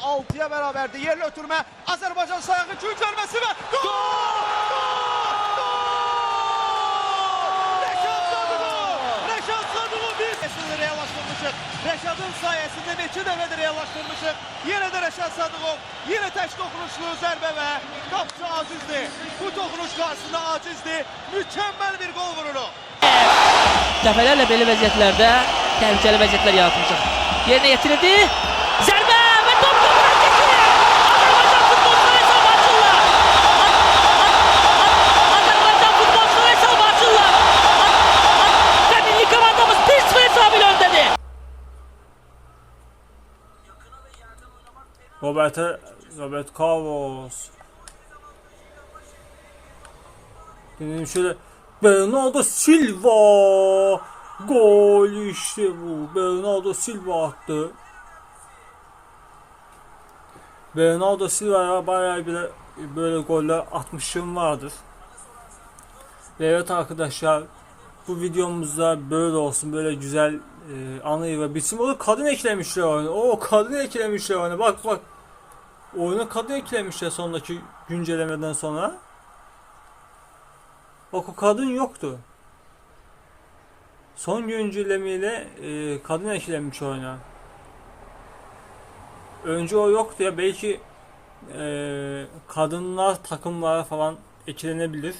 6'ya beraberdi. Yerli ötürme. Azerbaycan sayağı üçüncü ölmesi ve gol! Sayesinde reallaştırmışıq. Reşat'ın sayesinde neçə dəfədir reallaştırmışıq. Yenə də Reşat Sadıkov, yenə tək dokunuşlu zərbə və qapçı acizdi. Bu dokunuş karşısında acizdi. Mükemmel bir gol vururu. Dəfələrlə belə vəziyyətlərdə təhlükəli vəziyyətlər yaratmışıq. Yerinə yetirildi. Roberto Robert Carlos. Dedim şöyle Bernardo Silva gol işte bu. Bernardo Silva attı. Bernardo Silva'ya bayağı bir böyle goller atmışım vardır. Ve evet arkadaşlar bu videomuzda böyle olsun böyle güzel e, anı ve biçim olur kadın eklemişler oyunu. O kadın eklemişler oyunu. Bak bak. Oyuna kadın eklemişler sondaki güncellemeden sonra. Bak o kadın yoktu. Son güncellemeyle e, kadın eklenmiş oyuna. Önce o yoktu ya belki e, kadınlar takımlara falan eklenebilir.